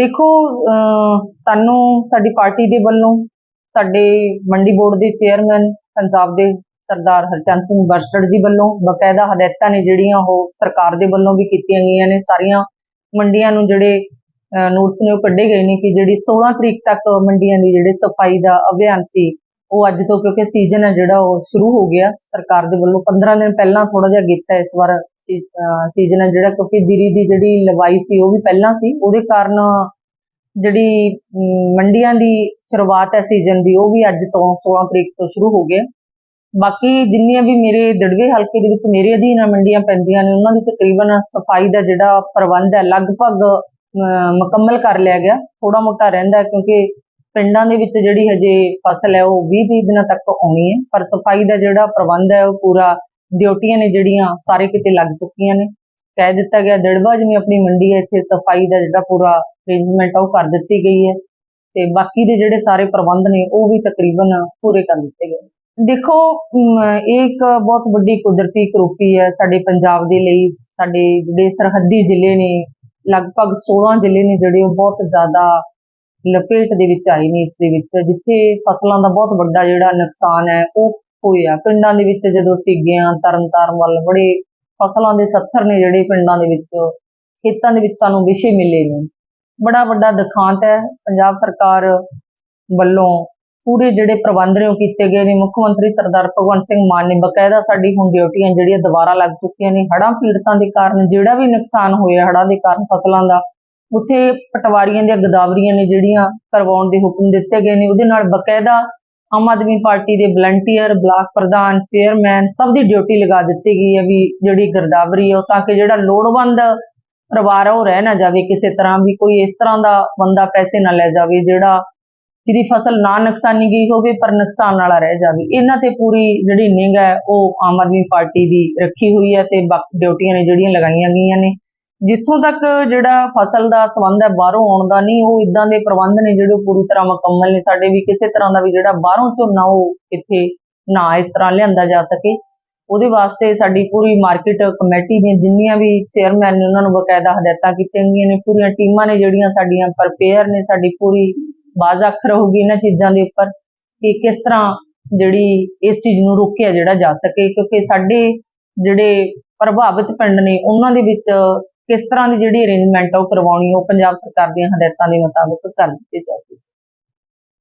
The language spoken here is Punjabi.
ਦੇਖੋ, ਅਹ, ਸਾਨੂੰ ਸਾਡੀ ਪਾਰਟੀ ਦੇ ਵੱਲੋਂ ਸਾਡੇ ਮੰਡੀ ਬੋਰਡ ਦੇ ਚੇਅਰਮੈਨ ਪੰਜਾਬ ਦੇ ਸਰਦਾਰ ਹਰਚੰਦ ਸਿੰਘ ਬਰਸੜ ਜੀ ਵੱਲੋਂ ਬਕਾਇਦਾ ਹਦਾਇਤਾਂ ਨੇ ਜਿਹੜੀਆਂ ਉਹ ਸਰਕਾਰ ਦੇ ਵੱਲੋਂ ਵੀ ਕੀਤੀਆਂ ਗਈਆਂ ਨੇ। ਸਾਰੀਆਂ ਮੰਡੀਆਂ ਨੂੰ ਜਿਹੜੇ ਨੋਟਸ ਨੇ ਉਹ ਕੱਢੇ ਗਏ ਨੇ ਕਿ ਜਿਹੜੀ 16 ਤਰੀਕ ਤੱਕ ਮੰਡੀਆਂ ਦੀ ਜਿਹੜੇ ਸਫ਼ਾਈ ਦਾ ਅਭਿਆਨ ਸੀ, ਉਹ ਅੱਜ ਤੋਂ ਕਿਉਂਕਿ ਸੀਜ਼ਨ ਹੈ ਜਿਹੜਾ ਉਹ ਸ਼ੁਰੂ ਹੋ ਗਿਆ। ਸਰਕਾਰ ਦੇ ਵੱਲੋਂ 15 ਦਿਨ ਪਹਿਲਾਂ ਥੋੜਾ ਜਿਹਾ ਕੀਤਾ ਇਸ ਵਾਰ ਸੀਜ਼ਨ ਹੈ ਜਿਹੜਾ ਕਿਉਂਕਿ ਜੀਰੀ ਦੀ ਜਿਹੜੀ ਲਵਾਈ ਸੀ ਉਹ ਵੀ ਪਹਿਲਾਂ ਸੀ। ਉਹਦੇ ਕਾਰਨ ਜਿਹੜੀ ਮੰਡੀਆਂ ਦੀ ਸ਼ੁਰੂਆਤ ਹੈ ਸੀਜ਼ਨ ਦੀ, ਉਹ ਵੀ ਅੱਜ ਤੋਂ 16 ਤਰੀਕ ਤੋਂ ਸ਼ੁਰੂ ਹੋ ਗਿਆ ਬਾਕੀ ਜਿੰਨੀਆਂ ਵੀ ਮੇਰੇ ਦੜਵੇ ਹਲਕੇ ਦੇ ਵਿੱਚ ਮੇਰੇ ਅਧੀਨ ਮੰਡੀਆਂ ਪੈਂਦੀਆਂ ਨੇ, ਉਹਨਾਂ ਦੀ ਤਕਰੀਬਨ ਸਫ਼ਾਈ ਦਾ ਜਿਹੜਾ ਪ੍ਰਬੰਧ ਹੈ, ਲਗਭਗ ਮੁਕੰਮਲ ਕਰ ਲਿਆ ਗਿਆ। ਥੋੜਾ ਮੋਟਾ ਰਹਿੰਦਾ ਕਿਉਂਕਿ ਪਿੰਡਾਂ ਦੇ ਵਿੱਚ ਜਿਹੜੀ ਹਜੇ ਫਸਲ ਹੈ, ਉਹ 20 30 ਦਿਨਾਂ ਤੱਕ ਆਉਣੀ ਹੈ। ਪਰ ਸਫ਼ਾਈ ਦਾ ਜਿਹੜਾ ਪ੍ਰਬੰਧ ਹੈ, ਉਹ ਪੂਰਾ ਡਿਊਟੀਆਂ ਨੇ ਜਿਹੜੀਆਂ, ਸਾਰੇ ਕਿਤੇ ਲੱਗ ਚੁੱਕੀਆਂ ਨੇ। ਕਹਿ ਦਿੱਤਾ ਗਿਆ ਦੜਵਾ ਜਿਵੇਂ ਆਪਣੀ ਮੰਡੀ ਹੈ, ਇੱਥੇ ਸਫ਼ਾਈ ਦਾ ਜਿਹੜਾ ਪੂਰਾ ਅਰੇਂਜਮੈਂਟ ਉਹ ਕਰ ਦਿੱਤੀ ਗਈ ਹੈ। ਤੇ ਬਾਕੀ ਦੇ ਜਿਹੜੇ ਸਾਰੇ ਪ੍ਰਬੰਧ ਨੇ, ਉਹ ਵੀ ਤਕਰੀਬਨ ਪੂਰੇ ਕਰ ਦਿੱਤੇ ਗਏ ਦੇਖੋ ਇਹ ਇੱਕ ਬਹੁਤ ਵੱਡੀ ਕੁਦਰਤੀ ਕਰੋਪੀ ਹੈ ਸਾਡੇ ਪੰਜਾਬ ਦੇ ਲਈ। ਸਾਡੇ ਜਿਹੜੇ ਸਰਹੱਦੀ ਜ਼ਿਲ੍ਹੇ ਨੇ, ਲਗਭਗ 16 ਜ਼ਿਲ੍ਹੇ ਨੇ ਜਿਹੜੇ ਉਹ ਬਹੁਤ ਜ਼ਿਆਦਾ ਲਪੇਟ ਦੇ ਵਿੱਚ ਆਏ ਨੇ ਇਸ ਦੇ ਵਿੱਚ, ਜਿੱਥੇ ਫਸਲਾਂ ਦਾ ਬਹੁਤ ਵੱਡਾ ਜਿਹੜਾ ਨੁਕਸਾਨ ਹੈ, ਉਹ ਹੋਇਆ। ਪਿੰਡਾਂ ਦੇ ਵਿੱਚ ਜਦੋਂ ਅਸੀਂ ਗਏ ਹਾਂ ਤਰਨਤਾਰਨ ਵੱਲ, ਬੜੇ ਫਸਲਾਂ ਦੇ ਸੱਥਰ ਨੇ ਜਿਹੜੇ ਪਿੰਡਾਂ ਦੇ ਵਿੱਚ, ਖੇਤਾਂ ਦੇ ਵਿੱਚ ਸਾਨੂੰ ਵਿਸ਼ੇ ਮਿਲੇ ਨੇ। ਬੜਾ ਵੱਡਾ ਦਿਖਾਂਤ ਹੈ। ਪੰਜਾਬ ਸਰਕਾਰ ਵੱਲੋਂ ਪੂਰੇ ਜਿਹੜੇ ਪ੍ਰਬੰਧ ਨੇ ਉਹ ਕੀਤੇ ਗਏ ਨੇ। ਮੁੱਖ ਮੰਤਰੀ ਸਰਦਾਰ ਭਗਵੰਤ ਸਿੰਘ ਮਾਨ ਨੇ ਬਕਾਇਦਾ ਸਾਡੀ ਹੁਣ ਡਿਊਟੀਆਂ ਜਿਹੜੀਆਂ ਦੁਬਾਰਾ ਲੱਗ ਚੁੱਕੀਆਂ ਨੇ। ਹੜ੍ਹਾਂ ਪੀੜਤਾਂ ਦੇ ਕਾਰਨ ਜਿਹੜਾ ਵੀ ਨੁਕਸਾਨ ਹੋਇਆ ਹੜ੍ਹਾਂ ਦੇ ਕਾਰਨ ਫਸਲਾਂ ਦਾ, ਉੱਥੇ ਪਟਵਾਰੀਆਂ ਦੀਆਂ ਗਦਾਵਰੀਆਂ ਨੇ ਜਿਹੜੀਆਂ ਕਰਵਾਉਣ ਦੇ ਹੁਕਮ ਦਿੱਤੇ ਗਏ ਨੇ। ਉਹਦੇ ਨਾਲ ਬਕਾਇਦਾ ਆਮ ਆਦਮੀ ਪਾਰਟੀ ਦੇ ਵਲੰਟੀਅਰ ਬਲਾਕ ਪ੍ਰਧਾਨ ਚੇਅਰਮੈਨ ਸਭ ਦੀ ਡਿਊਟੀ ਲਗਾ ਦਿੱਤੀ ਗਈ ਹੈ ਵੀ ਜਿਹੜੀ ਗਰਦਾਵਰੀ ਹੈ ਉਹ ਤਾਂ ਕਿ ਜਿਹੜਾ ਲੋੜਵੰਦ ਪਰਿਵਾਰ ਆ ਉਹ ਰਹਿ ਨਾ ਜਾਵੇ, ਕਿਸੇ ਤਰ੍ਹਾਂ ਵੀ ਕੋਈ ਇਸ ਤਰ੍ਹਾਂ ਦਾ ਬੰਦਾ ਪੈਸੇ ਨਾ ਲੈ ਜਾਵੇ, ਜਿਹੜਾ ਜਿਹਦੀ ਫਸਲ ਨਾ ਨੁਕਸਾਨੀ ਗਈ ਹੋਵੇ ਪਰ ਨੁਕਸਾਨ ਵਾਲਾ ਰਹਿ ਜਾਵੇ। ਇਹਨਾਂ ਤੇ ਪੂਰੀ ਜਿਹੜੀ ਨਿਗ ਹੈ ਉਹ ਆਮ ਆਦਮੀ ਪਾਰਟੀ ਦੀ ਰੱਖੀ ਹੋਈ ਹੈ ਤੇ ਬਾਕੀ ਡਿਊਟੀਆਂ ਨੇ ਜਿਹੜੀਆਂ ਲਗਾਈਆਂ ਗਈਆਂ ਨੇ। ਜਿੱਥੋਂ ਤੱਕ ਜਿਹੜਾ ਫਸਲ ਦਾ ਸੰਬੰਧ ਹੈ, ਬਾਹਰੋਂ ਆਉਣ ਦਾ ਨਹੀਂ, ਉਹ ਇਦਾਂ ਦੇ ਪ੍ਰਬੰਧ ਨੇ ਜਿਹੜੇ ਉਹ ਪੂਰੀ ਤਰ੍ਹਾਂ ਮੁਕੰਮਲ ਨੇ। ਸਾਡੇ ਵੀ ਕਿਸੇ ਤਰ੍ਹਾਂ ਦਾ ਵੀ ਜਿਹੜਾ ਬਾਹਰੋਂ ਝੋਨਾ ਉਹ ਇੱਥੇ ਨਾ ਇਸ ਤਰ੍ਹਾਂ ਲਿਆਂਦਾ ਜਾ ਸਕੇ। ਉਹਦੇ ਵਾਸਤੇ ਸਾਡੀ ਪੂਰੀ ਮਾਰਕੀਟ ਕਮੇਟੀ ਦੀਆਂ ਜਿੰਨੀਆਂ ਵੀ ਚੇਅਰਮੈਨ ਨੇ, ਉਹਨਾਂ ਨੂੰ ਬਕਾਇਦਾ ਹਦਾਇਤਾਂ ਕੀਤੀਆਂ ਗਈਆਂ ਨੇ। ਪੂਰੀਆਂ ਟੀਮਾਂ ਨੇ ਜਿਹੜੀਆਂ ਸਾਡੀਆਂ ਪ੍ਰਪੇਅਰ ਨੇ, ਸਾਡੀ ਪੂਰੀ ਬਾਜ਼ ਅੱਖ ਰਹੂਗੀ ਇਹਨਾਂ ਚੀਜ਼ਾਂ ਦੇ ਉੱਪਰ ਕਿ ਕਿਸ ਤਰ੍ਹਾਂ ਜਿਹੜੀ ਇਸ ਚੀਜ਼ ਨੂੰ ਰੋਕਿਆ ਜਿਹੜਾ ਜਾ ਸਕੇ। ਕਿਉਂਕਿ ਸਾਡੇ ਜਿਹੜੇ ਪ੍ਰਭਾਵਿਤ ਪਿੰਡ ਨੇ, ਉਹਨਾਂ ਦੇ ਵਿੱਚ ਕਿਸ ਤਰ੍ਹਾਂ ਦੀ ਜਿਹੜੀ ਅਰੇਂਜਮੈਂਟ ਆ ਉਹ ਕਰਵਾਉਣੀ ਉਹ ਪੰਜਾਬ ਸਰਕਾਰ ਦੀਆਂ ਹਦਾਇਤਾਂ ਦੇ ਮੁਤਾਬਕ ਕਰ ਦਿੱਤੀ ਜਾਊਗੀ।